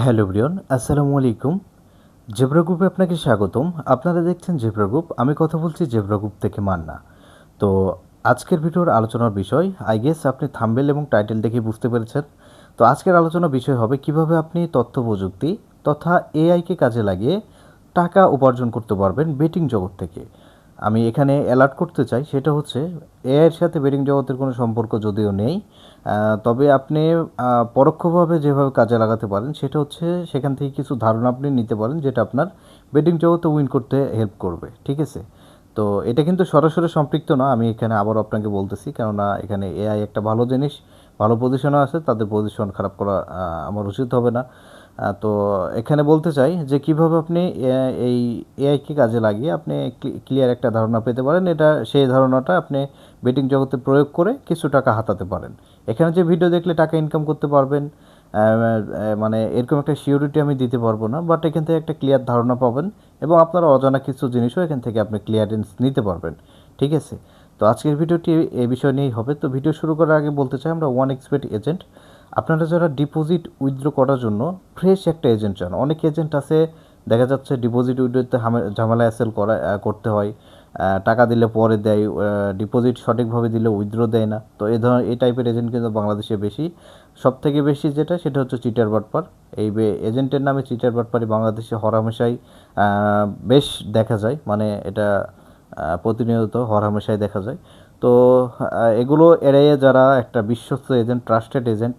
Hello Brian, আসসালামু আলাইকুম। Zebra গ্রুপে আপনাকে স্বাগতম। আপনারা দেখছেন জেব্রা গ্রুপ। আমি কথা বলছি জেব্রা গ্রুপ থেকে মান্না। তো আজকের ভিডিওর আলোচনার বিষয় আই গেস আপনি থাম্বেল এবং টাইটেল দেখে বুঝতে পেরেছেন। তো আজকের আলোচনার বিষয় হবে কীভাবে আপনি তথ্য প্রযুক্তি তথা এআইকে কাজে লাগিয়ে টাকা উপার্জন করতে পারবেন বেটিং জগৎ থেকে। আমি এখানে অ্যালার্ট করতে চাই, সেটা হচ্ছে এআইয়ের সাথে বেটিং জগতের কোনো সম্পর্ক যদিও নেই তবে আপনি পরোক্ষভাবে যেভাবে কাজে লাগাতে পারেন, সেটা হচ্ছে সেখান থেকে কিছু ধারণা আপনি নিতে পারেন, যেটা আপনার বেটিং জগতে উইন করতে হেল্প করবে, ঠিক আছে? তো এটা কিন্তু সরাসরি সম্পৃক্ত না, আমি এখানে আবার আপনাকে বলতেছি, কেননা এখানে এআই একটা ভালো জিনিস, ভালো পজিশনও আছে, তাদের পজিশন খারাপ করা আমার উচিত হবে না। তো এখানে বলতে চাই যে কীভাবে আপনি এই এআইকে কাজে লাগিয়ে আপনি ক্লিয়ার একটা ধারণা পেতে পারেন। এটা সেই ধারণাটা আপনি বেটিং জগতে প্রয়োগ করে কিছু টাকা হাতাতে পারেন। এখানে যে ভিডিও দেখলে টাকা ইনকাম করতে পারবেন মানে এরকম একটা সিওরিটি আমি দিতে পারব না বাট এখান থেকে একটা ক্লিয়ার ধারণা পাবেন এবং আপনার অজানা কিছু জিনিসও এখান থেকে আপনি ক্লিয়ারেন্স নিতে পারবেন। ঠিক আছে? তো আজকের ভিডিওটি এই বিষয় নিয়েই হবে। তো ভিডিও শুরু করার আগে বলতে চাই, আমরা ওয়ান এক্সপের্ট এজেন্ট আপনারা যারা ডিপোজিট উইথড্র করার জন্য ফ্রেশ একটা এজেন্ট চান অনেক এজেন্ট আছে দেখা যাচ্ছে ডিপোজিট উইথড্রোতে ঝামেলা অ্যাসেল করা করতে হয় টাকা দিলে পরে দেয় ডিপোজিট সঠিকভাবে দিলে উইথড্র দেয় না তো এই ধরনের এই টাইপের এজেন্ট কিন্তু বাংলাদেশে বেশি। সব থেকে বেশি যেটা সেটা হচ্ছে চিটার বাটপার এই এজেন্টের নামে চিটার বাটপারি বাংলাদেশে হরহামেশাই আহ, বেশ দেখা যায় মানে এটা প্রতিনিয়ত হরহামেশাই দেখা যায়। তো এগুলো এড়িয়ে যারা একটা বিশ্বস্ত এজেন্ট ট্রাস্টেড এজেন্ট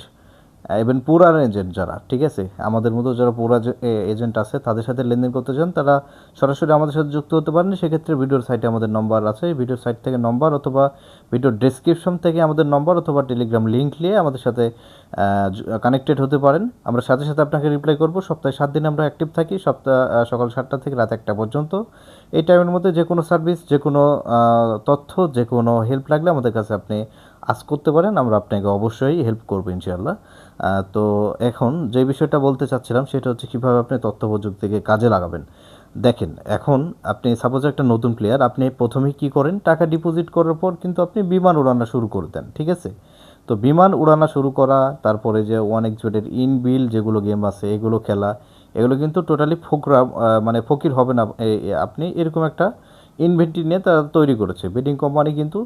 ইভেন পুরান এজেন্ট যারা, ঠিক আছে? আমাদের মতো যারা পুরা এজেন্ট আছে, তাদের সাথে লেনদেন করতে চান, তারা সরাসরি আমাদের সাথে যুক্ত হতে পারেন। সেক্ষেত্রে ভিডিওর সাইটে আমাদের নম্বর আছে। ভিডিওর সাইট থেকে নম্বর অথবা ভিডিওর ডেসক্রিপশন থেকে আমাদের নম্বর অথবা টেলিগ্রাম লিঙ্ক নিয়ে আমাদের সাথে কানেক্টেড হতে পারেন। আমরা সাথে সাথে আপনাকে রিপ্লাই করব। সপ্তাহে সাত দিন আমরা অ্যাক্টিভ থাকি। সপ্তাহ সকাল সাতটা থেকে রাত একটা পর্যন্ত। এই টাইমের মধ্যে যে কোনো সার্ভিস যে কোনো তথ্য, যে কোনো হেল্প লাগলে আমাদের কাছে আপনি আজ করতে পারেন। আমরা আপনাকে অবশ্যই হেল্প করব ইনশাআল্লাহ। তো এখন যে বিষয়টা বলতে চাচ্ছিলাম, সেটা হচ্ছে কীভাবে আপনি তথ্য প্রযুক্তিকে কাজে লাগাবেন। দেখেন, এখন আপনি সাপোজ একটা নতুন প্লেয়ার আপনি প্রথমে কী করেন, টাকা ডিপোজিট করার পর কিন্তু আপনি বিমান উড়ানো শুরু করে দেন, ঠিক আছে? তো বিমান উড়ানো শুরু করা, তারপরে যে ওয়ান এক্সবেটের ইনবিল যেগুলো গেম আছে, এগুলো খেলা, এগুলো কিন্তু টোটালি ফোকরা মানে ফকির হবে না। আপনি এরকম একটা ইনভেন্টরি নিয়ে তারা তৈরি করেছে। বেটিং কোম্পানি কিন্তু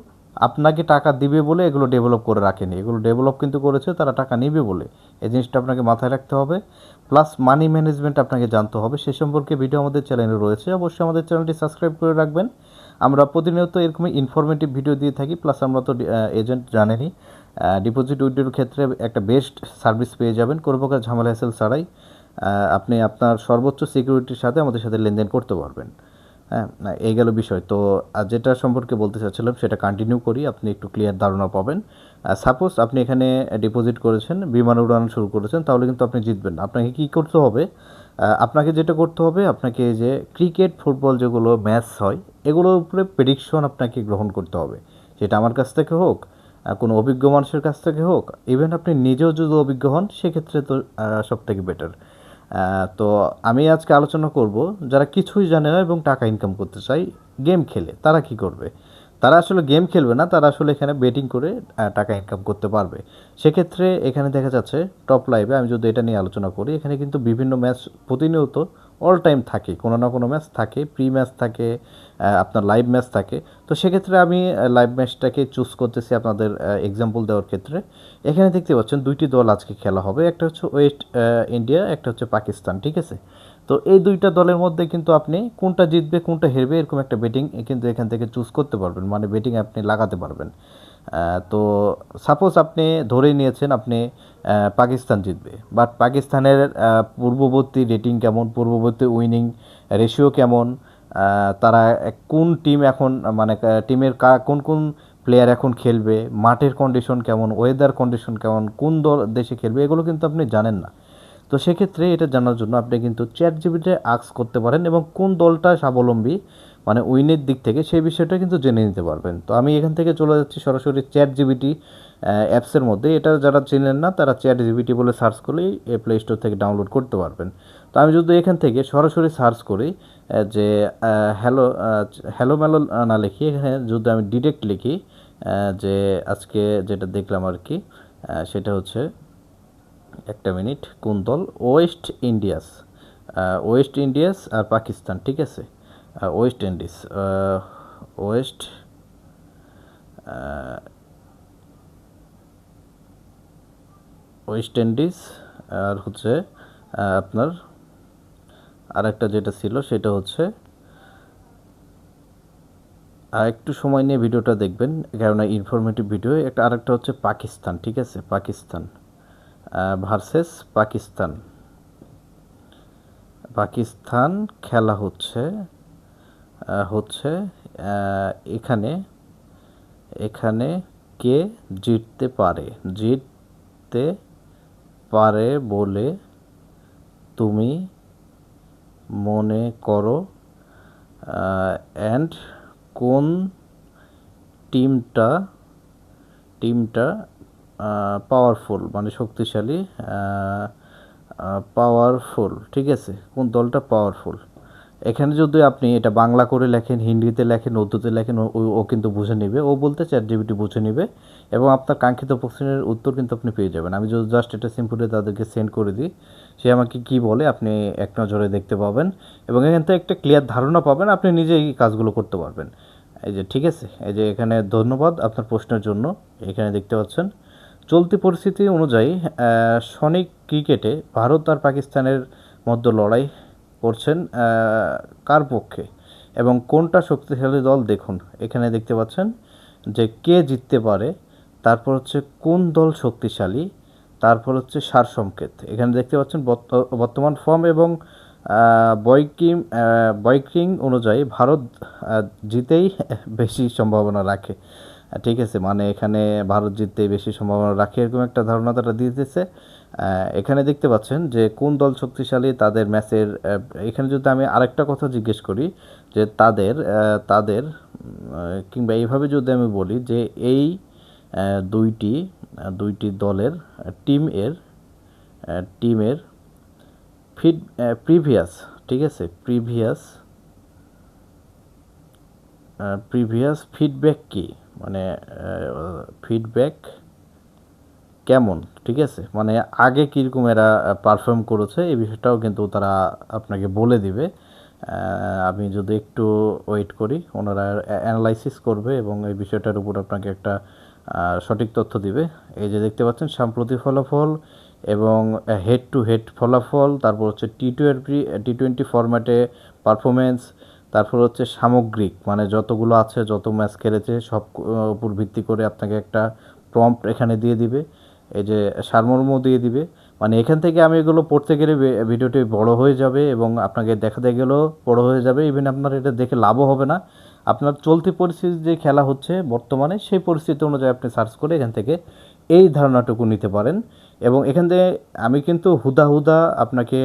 আপনাকে টাকা দিবে বলে এগুলো ডেভেলপ করে রাখেনি। এগুলো ডেভেলপ কিন্তু করেছে, তারা টাকা নেবে বলে। এই জিনিসটা আপনাকে মাথায় রাখতে হবে। প্লাস মানি ম্যানেজমেন্ট আপনাকে জানতে হবে। সে সম্পর্কে ভিডিও আমাদের চ্যানেলে রয়েছে। অবশ্যই আমাদের চ্যানেলটি সাবস্ক্রাইব করে রাখবেন। আমরা প্রতিনিয়ত এরকম ইনফরমেটিভ ভিডিও দিয়ে থাকি। প্লাস আমরা তো এজেন্ট জানেনই ডিপোজিট উইড্রোর ক্ষেত্রে একটা বেস্ট সার্ভিস পেয়ে যাবেন। কোনো প্রকার ঝামেলা হ্যাসেল ছাড়াই আপনি আপনার সর্বোচ্চ সিকিউরিটির সাথে আমাদের সাথে লেনদেন করতে পারবেন। হ্যাঁ এই গেল বিষয়। তো যেটা সম্পর্কে বলতে চাচ্ছিলাম, সেটা কন্টিনিউ করি। আপনি একটু ক্লিয়ার ধারণা পাবেন। সাপোজ আপনি এখানে ডিপোজিট করেছেন, বিমান উড়ানো শুরু করেছেন, তাহলে কিন্তু আপনি জিতবেন আপনাকে কী করতে হবে? আপনাকে যেটা করতে হবে, আপনাকে যে ক্রিকেট ফুটবল যেগুলো ম্যাচ হয়, এগুলোর উপরে প্রেডিকশন আপনাকে গ্রহণ করতে হবে। সেটা আমার কাছ থেকে হোক কোনো অভিজ্ঞ মানুষের কাছ থেকে হোক ইভেন আপনি নিজেও যদি অভিজ্ঞ হন, সেক্ষেত্রে তো সব থেকে বেটার তো আমি আজকে আলোচনা করব যারা কিছুই জানে না এবং টাকা ইনকাম করতে চায় গেম খেলে, তারা কি করবে? তারা আসলে গেম খেলবে না, তারা আসলে এখানে বেটিং করে টাকা ইনকাম করতে পারবে। সেক্ষেত্রে এখানে দেখা যাচ্ছে টপ লাইভে আমি যদি এটা নিয়ে আলোচনা করি, এখানে কিন্তু বিভিন্ন ম্যাচ প্রতিনিয়ত অল টাইম থাকে, কোনো না কোনো ম্যাচ থাকে প্রি ম্যাচ থাকে আপনার লাইভ ম্যাচ থাকে। তো সেক্ষেত্রে আমি লাইভ ম্যাচটাকে চুজ করতেছি আপনাদের এক্সাম্পল দেওয়ার ক্ষেত্রে। এখানে দেখতে পাচ্ছেন দুইটি দল আজকে খেলা হবে, একটা হচ্ছে ওয়েস্ট ইন্ডিয়া একটা হচ্ছে পাকিস্তান ঠিক আছে? তো এই দুইটা দলের মধ্যে কিন্তু আপনি কোনটা জিতবে, কোনটা হেরবে, এরকম একটা বেটিং কিন্তু এখান থেকে চুজ করতে পারবেন মানে বেটিং আপনি লাগাতে পারবেন। তো সাপোজ আপনি ধরেই নিয়েছেন আপনি পাকিস্তান জিতবে। বাট পাকিস্তানের পূর্ববর্তী রেটিং কেমন? পূর্ববর্তী উইনিং রেশিও কেমন? তারা কোন টিম এখন মানে টিমের কোন কোন প্লেয়ার এখন খেলবে? মাঠের কন্ডিশন কেমন? ওয়েদার কন্ডিশন কেমন? কোন দল দেশে খেলবে? এগুলো কিন্তু আপনি জানেন না। তো সেক্ষেত্রে এটা জানার জন্য আপনি কিন্তু চ্যাট জিবিতে আক্স করতে পারেন এবং কোন দলটা স্বাবলম্বী মানে উইনের দিক থেকে সেই বিষয়টা কিন্তু জেনে নিতে পারবেন। তো আমি এখান থেকে চলে যাচ্ছি সরাসরি চ্যাট জিবিটি অ্যাপসের মধ্যে। এটা যারা চিনেন না, তারা চ্যাট জিবিটি বলে সার্চ করলেই প্লে স্টোর থেকে ডাউনলোড করতে পারবেন। তো আমি যদি এখান থেকে সরাসরি সার্চ করি যে হ্যালো হ্যালো ম্যালো না লিখি, এখানে যদি আমি ডিরেক্ট লিখি যে আজকে যেটা দেখলাম আর কি সেটা হচ্ছে, একটা মিনিট, কোন দল? ওয়েস্ট ইন্ডিয়াস ওয়েস্ট ইন্ডিয়াস আর পাকিস্তান, ঠিক আছে? West Indies West West Indies আর হচ্ছে আপনার আরেকটা যেটা ছিল সেটা হচ্ছে, আর একটু সময় নিয়ে ভিডিওটা দেখবেন, কেননা ইনফরমেটিভ ভিডিও একটা আরেকটা হচ্ছে পাকিস্তান, ঠিক আছে? পাকিস্তান ভার্সেস পাকিস্তান। পাকিস্তান খেলা হচ্ছে হচ্ছে এখানে এখানে কে জিততে পারে? জিততে পারে বলে তুমি মনে করো অ্যান্ড কোন টিমটা টিমটা পাওয়ারফুল মানে শক্তিশালী পাওয়ারফুল ঠিক আছে? কোন দলটা পাওয়ারফুল এখানে যদি আপনি এটা বাংলা করে লেখেন, হিন্দিতে লেখেন, উর্দুতে লেখেন, ও- কিন্তু বুঝে নেবে। ও বলতে চ্যাট জিবিটি বুঝে নেবে এবং আপনার কাঙ্ক্ষিত প্রশ্নের উত্তর কিন্তু আপনি পেয়ে যাবেন। আমি যদি জাস্ট এটা সিম্পলি তাদেরকে সেন্ড করে দিই, সে আমাকে কি বলে আপনি এক নজরে দেখতে পাবেন এবং এখান থেকে একটা ক্লিয়ার ধারণা পাবেন, আপনি নিজেই কাজগুলো করতে পারবেন। এই যে, ঠিক আছে? এই যে, এখানে ধন্যবাদ আপনার প্রশ্নের জন্য। এখানে দেখতে পাচ্ছেন, চলতি পরিস্থিতি অনুযায়ী সনিক ক্রিকেটে ভারত আর পাকিস্তানের মধ্যে লড়াই করছেন কার পক্ষে? এবং কোনটা শক্তিশালী দল দেখুন, এখানে দেখতে পাচ্ছেন যে কে জিততে পারে, তারপর হচ্ছে কোন দল শক্তিশালী, তারপর হচ্ছে সার সারসংকেত এখানে দেখতে পাচ্ছেন বর্ত- বর্তমান ফর্ম এবং বয়কিং বয়কিং অনুযায়ী ভারত জিতেই বেশি সম্ভাবনা রাখে। ঠিক আছে মানে এখানে ভারত জিততেই বেশি সম্ভাবনা রাখে, এরকম একটা ধারণা তারা দিতেছে। এখানে দেখতে পাচ্ছেন যে কোন দল শক্তিশালী তাদের ম্যাচের এখানে যদি আমি আরেকটা কথা জিজ্ঞেস করি যে তাদের তাদের কিংবা এইভাবে যদি আমি বলি যে এই দুইটি দুইটি দলের টিম এর টিমের ফিড প্রিভিয়াস, ঠিক আছে? প্রিভিয়াস প্রিভিয়াস ফিডব্যাক কি? মানে ফিডব্যাক কেমন, ঠিক আছে? মানে আগে কীরকম এরা পারফর্ম করেছে এই বিষয়টাও কিন্তু তারা আপনাকে বলে দিবে। আমি যদি একটু ওয়েট করি, ওনারা অ্যানালাইসিস করবে এবং এই বিষয়টার উপর আপনাকে একটা সঠিক তথ্য দিবে। এই যে দেখতে পাচ্ছেন, সাম্প্রতি ফলাফল এবং হেড টু হেড ফলাফল, তারপর হচ্ছে টি টোয়েন্টি টি টোয়েন্টি ফরম্যাটে পারফরমেন্স তারপর হচ্ছে সামগ্রিক মানে যতগুলো আছে, যত ম্যাচ খেলেছে, সব উপর ভিত্তি করে আপনাকে একটা প্রম্পট এখানে দিয়ে দিবে। এই যে সারমর্ম দিয়ে দিবে। মানে এখান থেকে আমি এগুলো পড়তে গেলে ভিডিওটি বড় হয়ে যাবে এবং আপনাকে দেখাতে গেলেও বড় হয়ে যাবে। ইভেন আপনার এটা দেখে লাভও হবে না। আপনার চলতি পরিস্থিতি যে খেলা হচ্ছে বর্তমানে, সেই পরিস্থিতি অনুযায়ী আপনি সার্চ করে এখান থেকে এই ধারণাটুকু নিতে পারেন। এবং এখান থেকে আমি কিন্তু হুদা হুদা আপনাকে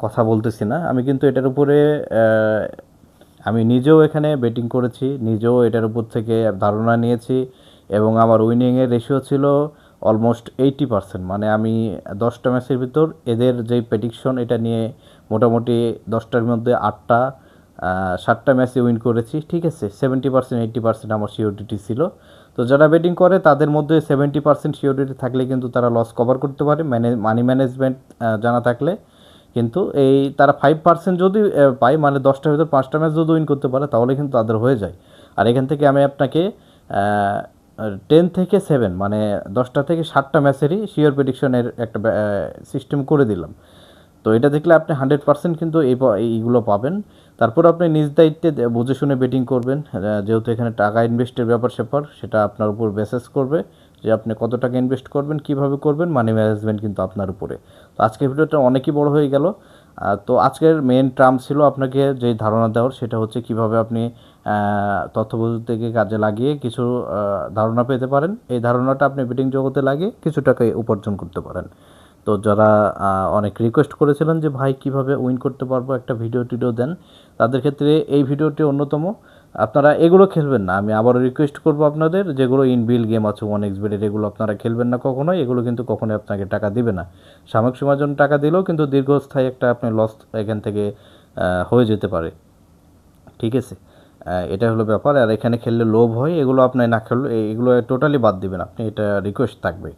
কথা বলতেছি না। আমি কিন্তু এটার উপরে আমি নিজেও এখানে বেটিং করেছি, নিজেও এটার উপর থেকে ধারণা নিয়েছি এবং আমার উইনিংয়ের রেশিও ছিল অলমোস্ট এইটি পার্সেন্ট মানে আমি দশটা ম্যাচের ভিতর এদের যেই প্রেডিকশন এটা নিয়ে মোটামুটি দশটার মধ্যে আটটা সাতটা ম্যাচে উইন করেছি, ঠিক আছে? সেভেন্টি পার্সেন্ট এইট্টি পার্সেন্ট আমার সিওডিটি ছিল। তো যারা ব্যাটিং করে, তাদের মধ্যে সেভেন্টি পার্সেন্ট সিওডিটি থাকলে কিন্তু তারা লস কভার করতে পারে ম্যানে মানি ম্যানেজমেন্ট জানা থাকলে। কিন্তু এই তারা ফাইভ পার্সেন্ট যদি পায় মানে দশটার ভিতর পাঁচটা ম্যাচ যদি উইন করতে পারে, তাহলে কিন্তু তাদের হয়ে যায়। আর এখান থেকে আমি আপনাকে টেন থেকে সেভেন মানে দশটা থেকে সাতটা ম্যাচেরই শিওর প্রেডিকশনের একটা সিস্টেম করে দিলাম। তো এটা দেখলে আপনি হান্ড্রেড পার্সেন্ট কিন্তু এই এইগুলো পাবেন। তারপর আপনি নিজ দায়িত্বে বুঝে শুনে বেটিং করবেন। যেহেতু এখানে টাকা ইনভেস্টের ব্যাপার স্যাপার, সেটা আপনার উপর বেসেস করবে যে আপনি কত টাকা ইনভেস্ট করবেন, কীভাবে করবেন মানি ম্যানেজমেন্ট কিন্তু আপনার উপরে। তো আজকের ভিডিওটা অনেকই বড় হয়ে গেল। তো আজকের মেন ট্রাম ছিল আপনাকে যে ধারণা দেওয়ার, সেটা হচ্ছে কীভাবে আপনি তথ্য প্রযুক্তিকে কাজে লাগিয়ে কিছু ধারণা পেতে পারেন। এই ধারণাটা আপনি বেটিং জগতে লাগিয়ে কিছু টাকা উপার্জন করতে পারেন। তো যারা অনেক রিকোয়েস্ট করেছিলেন যে, ভাই, কীভাবে উইন করতে পারব? একটা ভিডিও টিডিও দেন। তাদের ক্ষেত্রে এই ভিডিওটি অন্যতম। আপনারা এগুলো খেলবেন না। আমি আবারও রিকোয়েস্ট করব আপনাদের, যেগুলো ইনবিল গেম আছে ওয়ান এক্স বেডের এগুলো আপনারা খেলবেন না কখনোই। এগুলো কিন্তু কখনোই আপনাকে টাকা দিবে না। সাময়িক সময়ের জন্য টাকা দিলেও কিন্তু দীর্ঘস্থায়ী একটা আপনি লস এখান থেকে হয়ে যেতে পারে। ঠিক আছে? এটা হলো ব্যাপার। আর এখানে খেললে লোভ হয়, এগুলো আপনি না খেললে এগুলো টোটালি বাদ দিবেন আপনি, এটা রিকোয়েস্ট থাকবে।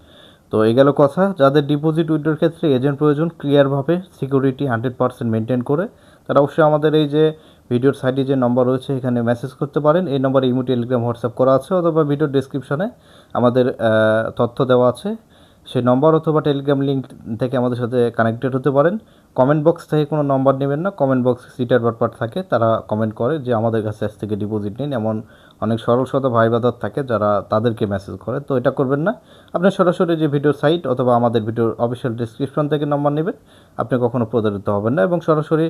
তো এই গেল কথা, যাদের ডিপোজিট উইথড্রোর ক্ষেত্রে এজেন্ট প্রয়োজন ক্লিয়ারভাবে সিকিউরিটি হান্ড্রেড পার্সেন্ট মেনটেন করে, তারা অবশ্যই আমাদের এই যে ভিডিওর সাইডে যে নম্বর রয়েছে, এখানে মেসেজ করতে পারেন। এই নম্বরে ইমো, টেলিগ্রাম, হোয়াটসঅ্যাপ করা আছে, অথবা ভিডিও ডিসক্রিপশনে আমাদের তথ্য দেওয়া আছে। সেই নম্বর অথবা টেলিগ্রাম লিঙ্ক থেকে আমাদের সাথে কানেক্টেড হতে পারেন। কমেন্ট বক্স থেকে কোনো নম্বর নেবেন না। কমেন্ট বক্স সিটার বাটপার থাকে, তারা কমেন্ট করে যে আমাদের কাছে আজ থেকে ডিপোজিট নিন এমন অনেক সরল সদা ভাই বাদার থাকে যারা তাদেরকে মেসেজ করে। তো এটা করবেন না। আপনি সরাসরি যে ভিডিও সাইট অথবা আমাদের ভিডিওর অফিসিয়াল ডিসক্রিপশন থেকে নম্বর নেবেন, আপনি কখনো প্রতারিত হবেন না এবং সরাসরি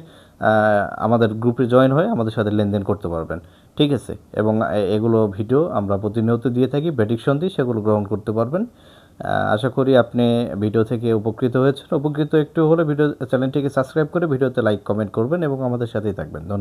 আমাদের গ্রুপে জয়েন হয়ে আমাদের সাথে লেনদেন করতে পারবেন। ঠিক আছে? এবং এগুলো ভিডিও আমরা প্রতিনিয়ত দিয়ে থাকি প্রেডিকশন দিই সেগুলো গ্রহণ করতে পারবেন। আশা করি আপনি ভিডিও থেকে উপকৃত হয়েছেন। উপকৃত একটু হলে ভিডিও চ্যানেলটিকে সাবস্ক্রাইব করে ভিডিওতে লাইক কমেন্ট করবেন এবং আমাদের সাথেই থাকবেন। ধন্যবাদ।